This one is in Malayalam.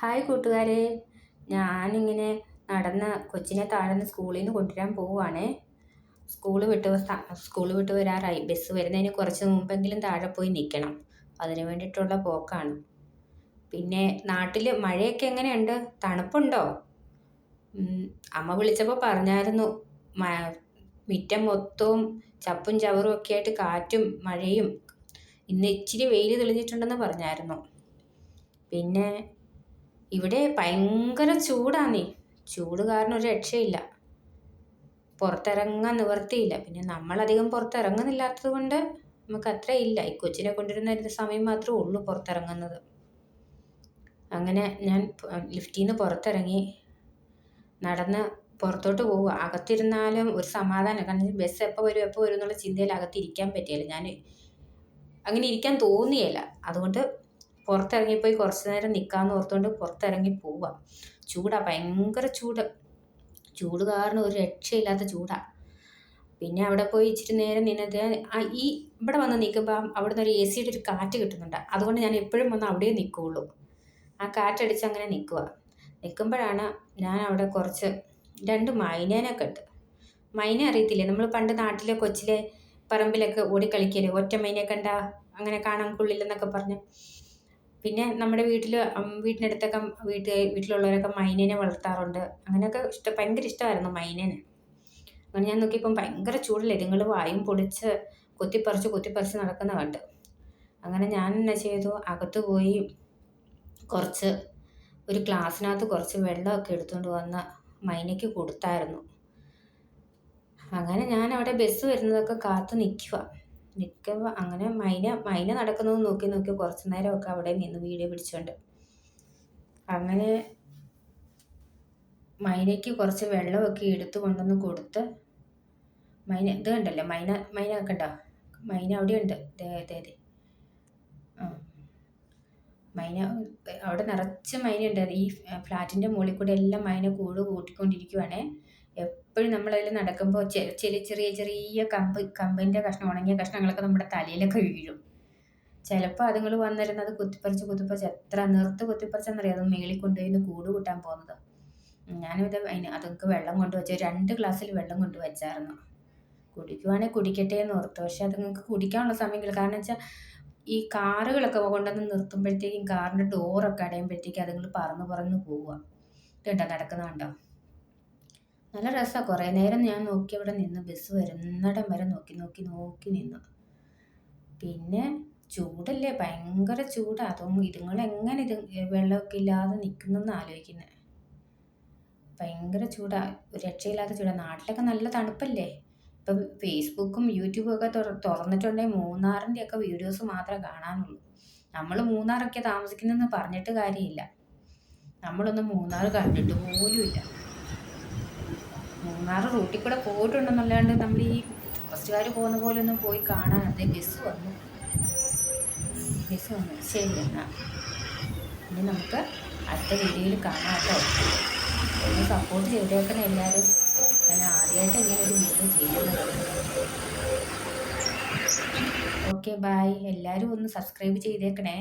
ഹായ് കൂട്ടുകാരെ. ഞാനിങ്ങനെ നടന്ന് കൊച്ചിനെ താഴെ നിന്ന് സ്കൂളിൽ നിന്ന് കൊണ്ടുവരാൻ പോവുകയാണേ സ്കൂൾ വിട്ട് സ്കൂൾ വിട്ട് വരാറായി. ബസ് വരുന്നതിന് കുറച്ച് മുമ്പെങ്കിലും താഴെ പോയി നിൽക്കണം അതിന് വേണ്ടിയിട്ടുള്ള പോക്കാണ്. പിന്നെ നാട്ടിൽ മഴയൊക്കെ എങ്ങനെയുണ്ട്? തണുപ്പുണ്ടോ? അമ്മ വിളിച്ചപ്പോൾ പറഞ്ഞായിരുന്നു മിറ്റം മൊത്തവും ചപ്പും ചവറും ഒക്കെ ആയിട്ട് കാറ്റും മഴയും. ഇന്ന് ഇച്ചിരി വെയിൽ തെളിഞ്ഞിട്ടുണ്ടെന്ന് പറഞ്ഞായിരുന്നു. പിന്നെ ഇവിടെ ഭയങ്കര ചൂടാന്നേ ചൂട് കാരണം ഒരു രക്ഷയില്ല. പുറത്തിറങ്ങാൻ നിവർത്തിയില്ല പിന്നെ നമ്മളധികം പുറത്തിറങ്ങുന്നില്ലാത്തത് കൊണ്ട് നമുക്ക് അത്ര ഇല്ല. ഈ കൊച്ചിനെ കൊണ്ടുവരുന്ന സമയം മാത്രമേ ഉള്ളൂ പുറത്തിറങ്ങുന്നത്. അങ്ങനെ ഞാൻ ലിഫ്റ്റിൽ നിന്ന് പുറത്തിറങ്ങി നടന്ന് പുറത്തോട്ട് പോവുക. അകത്തിരുന്നാലും ഒരു സമാധാനം. കാരണം ബസ് എപ്പോൾ വരും എപ്പോൾ വരും എന്നുള്ള ചിന്തയിൽ അകത്തിരിക്കാൻ പറ്റിയില്ല ഞാൻ അങ്ങനെ ഇരിക്കാൻ തോന്നിയില്ല അതുകൊണ്ട് പുറത്തിറങ്ങിപ്പോയി കുറച്ച് നേരം നിൽക്കാമെന്ന് ഓർത്തുകൊണ്ട് പുറത്തിറങ്ങി പോവുക ചൂടാ ഭയങ്കര ചൂട്. ചൂട് കാരണം ഒരു രക്ഷയില്ലാത്ത ചൂടാ. പിന്നെ അവിടെ പോയി ഇച്ചിരി നേരം നിന്നത് ഈ ഇവിടെ വന്ന് നിൽക്കുമ്പോൾ അവിടെ നിന്ന് ഒരു എ സിയുടെ ഒരു കാറ്റ് കിട്ടുന്നുണ്ട്. അതുകൊണ്ട് ഞാൻ എപ്പോഴും വന്ന് അവിടെ നിൽക്കുകയുള്ളൂ ആ കാറ്റടിച്ച് അങ്ങനെ നിൽക്കുക നിൽക്കുമ്പോഴാണ് ഞാൻ അവിടെ കുറച്ച് രണ്ട് മൈനേനെ കെട്ട് മൈന അറിയത്തില്ലേ? നമ്മൾ പണ്ട് നാട്ടിലെ കൊച്ചിലെ പറമ്പിലൊക്കെ ഓടിക്കളിക്കൽ ഒറ്റ മൈനെ കണ്ട അങ്ങനെ കാണാൻ കൊള്ളില്ലെന്നൊക്കെ പറഞ്ഞ്. പിന്നെ നമ്മുടെ വീട്ടിൽ വീട്ടിനടുത്തൊക്കെ വീട്ടിൽ വീട്ടിലുള്ളവരൊക്കെ മൈനേനെ വളർത്താറുണ്ട്. അങ്ങനെയൊക്കെ ഇഷ്ടം ഭയങ്കര ഇഷ്ടമായിരുന്നു മൈനേനെ. അങ്ങനെ ഞാൻ നോക്കിയപ്പം ഭയങ്കര ചൂടല്ലേ? ഇതുങ്ങൾ വായും പൊളിച്ച് കൊത്തിപ്പറിച്ച് കൊത്തിപ്പറിച്ച് നടക്കുന്ന കണ്ട്. അങ്ങനെ ഞാൻ എന്നാ ചെയ്തു? അകത്ത് പോയി കുറച്ച് ഒരു ഗ്ലാസ്സിനകത്ത് കുറച്ച് വെള്ളമൊക്കെ എടുത്തുകൊണ്ട് വന്ന് മൈനയ്ക്ക് കൊടുത്തായിരുന്നു. അങ്ങനെ ഞാൻ അവിടെ ബസ് വരുന്നതൊക്കെ കാത്തു നിൽക്കുക നിൽക്കുമ്പോൾ അങ്ങനെ മൈന മൈന നടക്കുന്നത് നോക്കി നോക്കി കുറച്ച് നേരമൊക്കെ അവിടെ നിന്ന് വീഡിയോ പിടിച്ചുകൊണ്ട് അങ്ങനെ മൈനയ്ക്ക് കുറച്ച് വെള്ളമൊക്കെ എടുത്തു കൊണ്ടുവന്ന് കൊടുത്ത് മൈന ഇത് കണ്ടല്ലോ? മൈന മൈന കണ്ടോ? മൈന അവിടെ അവിടെയുണ്ട് അതെ ആ. മൈന അവിടെ നിറച്ച് മൈന ഉണ്ട് ഈ ഫ്ലാറ്റിന്റെ മുകളിൽ കൂടെ എല്ലാം മൈന കൂട് കൂട്ടിക്കൊണ്ടിരിക്കുവാണേ. എപ്പോഴും നമ്മളതിൽ നടക്കുമ്പോൾ ചെറിയ ചെറിയ ചെറിയ കമ്പ് കമ്പിന്റെ കഷ്ണം ഉണങ്ങിയ കഷ്ണങ്ങളൊക്കെ നമ്മുടെ തലയിലൊക്കെ വീഴും. ചിലപ്പോൾ അതുങ്ങൾ വന്നിരുന്ന് അത് കുത്തിപ്പറിച്ച് കുത്തിപ്പറിച്ച് എത്ര നിർത്ത് കുത്തിപ്പറിച്ചെന്നറിയാം? അത് മേളിൽ കൊണ്ടുപോയി കൂട് കൂട്ടാൻ പോകുന്നത്. ഞാനിത് അതിന് അതൊക്കെ വെള്ളം കൊണ്ടുവച്ച് രണ്ട് ഗ്ലാസ്സിൽ വെള്ളം കൊണ്ടുവച്ചായിരുന്നു. കുടിക്കുവാണെങ്കിൽ കുടിക്കട്ടെ എന്ന് ഓർത്തു. പക്ഷെ അതുങ്ങൾക്ക് കുടിക്കാനുള്ള സമയമില്ല. കാരണം വെച്ചാൽ ഈ കാറുകളൊക്കെ കൊണ്ടുവന്ന് നിർത്തുമ്പോഴത്തേക്കും കാറിന്റെ ഡോറൊക്കെ അടയുമ്പോഴത്തേക്കും അതുങ്ങൾ പറന്ന് പറന്ന് പോവുക. ഇതുണ്ടോ നടക്കുന്ന കണ്ടോ നല്ല രസമാണ് കുറേ നേരം ഞാൻ നോക്കി അവിടെ നിന്ന് ബസ് വരുന്നിടം വരെ നോക്കി നോക്കി നോക്കി നിന്നു. പിന്നെ ചൂടല്ലേ? ഭയങ്കര ചൂടാണ് അതും ഇതുങ്ങൾ എങ്ങനെ ഇത് വെള്ളമൊക്കെ ഇല്ലാതെ നിൽക്കുന്നെന്ന് ആലോചിക്കുന്നത് ഭയങ്കര ചൂടാണ് രക്ഷയില്ലാത്ത ചൂടാണ് നാട്ടിലൊക്കെ നല്ല തണുപ്പല്ലേ? ഇപ്പം ഫേസ്ബുക്കും യൂട്യൂബും ഒക്കെ തുറന്നിട്ടുണ്ടെങ്കിൽ മൂന്നാറിന്റെ ഒക്കെ വീഡിയോസ് മാത്രമേ കാണാനുള്ളൂ. നമ്മൾ മൂന്നാറൊക്കെ താമസിക്കുന്നതെന്ന് പറഞ്ഞിട്ട് കാര്യമില്ല. നമ്മളൊന്നും മൂന്നാർ കണ്ടിട്ട് പോലുമില്ല. മൂന്നാർ റൂട്ടിൽ കൂടെ പോയിട്ടുണ്ടെന്നല്ലാണ്ട് നമ്മൾ ഈ ടൂറിസ്റ്റുകാർ പോകുന്ന പോലെ ഒന്നും പോയി കാണാൻ അതെ ബസ് വന്നു. ബസ് വന്നു. ശരി എന്നാ. ഇനി നമുക്ക് അടുത്ത വീഡിയോയിൽ കാണാം ഒന്ന് സപ്പോർട്ട് ചെയ്തേക്കണം എല്ലാവരും. ഞാൻ ആദ്യമായിട്ട് ഇങ്ങനെ ഒരു വീഡിയോ ചെയ്യുന്നത്. ഓക്കെ ബായ് എല്ലാവരും ഒന്ന് സബ്സ്ക്രൈബ് ചെയ്തേക്കണേ.